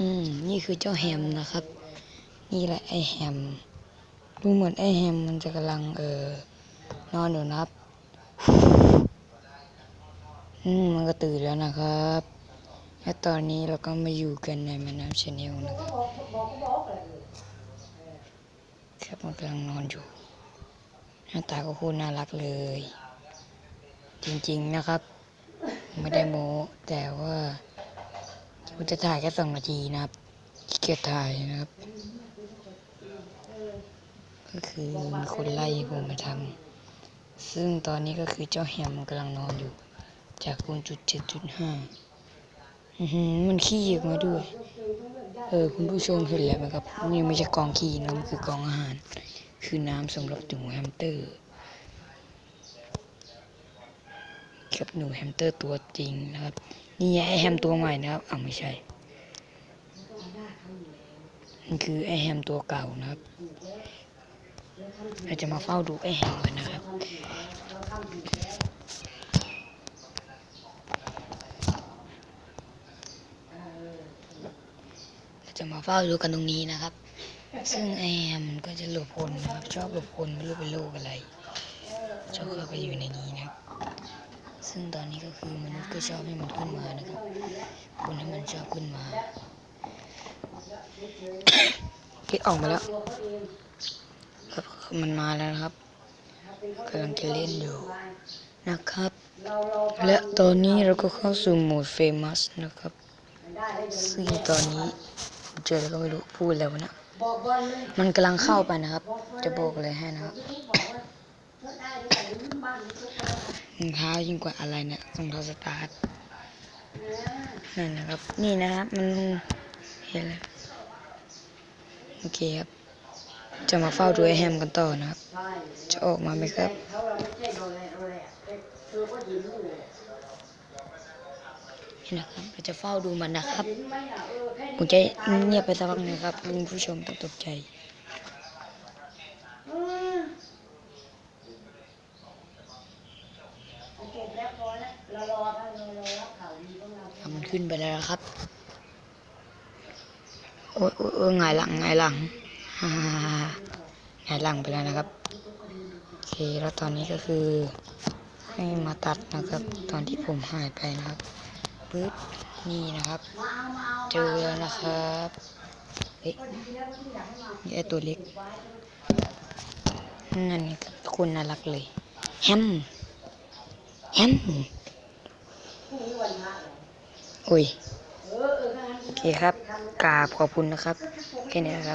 อืม นี่คือเจ้าแฮมนะครับ นี่แหละไอแฮม ดูเหมือนไอแฮมมันจะกำลังเออนอนอยู่นะครับ อืม มันก็ตื่นแล้วนะครับ และตอนนี้เราก็มาอยู่กันในแม่น้ำเชาแนลนะครับครับมันกำลังนอนอยู่ หน้าตาก็โคตรน่ารักเลย จริงๆนะครับ ไม่ได้โม้แต่ว่า ผมจะถ่ายแค่สองนาทีนะครับเกียจถ่ายนะครับ ก็คือมีคนไล่ผมมาทำซึ่งตอนนี้ก็คือเจ้าแฮมมันกำลังนอนอยู่ จากคูณจุดเจ็ดจุดห้ามันขี้ออกมาด้วย เออคุณผู้ชมเห็นแล้วไหมครับนี่ไม่ใช่กองขี้นะมันคือกองอาหาร คือน้ำสำหรับหนูแฮมสเตอร์ ครับหนูแฮมสเตอร์ตัวจริงนะครับ นี่ไอแฮมตัวใหม่นะครับอ้าวไม่ใช่นี่คือไอแฮมตัวเก่านะครับเราจะมาเฝ้าดูไอแฮมกันนะครับเราจะมาเฝ้าดูกันตรงนี้นะครับ ซึ่งไอแฮมก็จะหลบคนนะครับ ชอบหลบคนไม่รู้เป็นโรคอะไร ชอบเข้าไปอยู่ในนี้นะ ซึ่งตอนนี้ก็คือมนุษย์ก็ชอบให้มันขึ้นมานะครับคนให้มันชอบขึ้นมาคิดออกมาแล้วครับมันมาแล้วนะครับกำลังจะเล่นอยู่นะครับ และตอนนี้เราก็เข้าสู่โหมดเฟมัสนะครับ ซึ่งตอนนี้เจอแล้วก็ไม่รู้พูดแล้วนะ มันกำลังเข้าไปนะครับ จะบอกเลยให้นะครับ รองเท้ายิ่งกว่าอะไรเนี่ยรองเท้าสตาร์ทนั่นนะครับ นี่นะครับ มันเห็นแล้วโอเคครับ จะมาเฝ้าดูไอแฮมกันต่อนะครับ จะออกมาไหมครับ นี่นะครับเราจะเฝ้าดูมันนะครับผมจะเงียบไปสักพักนึงครับคุณผู้ชมต้องตกใจ ทำมัน ขึ้นไปแล้วครับ โอ้ยโอ้ยโอ้ยหงายหลังหงายหลังฮ่าฮ่าฮ่าฮ่าหงายหลังไปแล้วนะครับ โอเค แล้วตอนนี้ก็คือ ให้มาตัดนะครับ ตอนที่ผมหายไปนะครับปึ๊บ นี่นะครับ เจอแล้วนะครับเฮ้ยนี่ไอตัวเล็ก นั่นคุณน่ารักเลยแฮมแฮม อ้ยโอเคครับกราบขอบคุณนะครับ แค่นี้นะครับ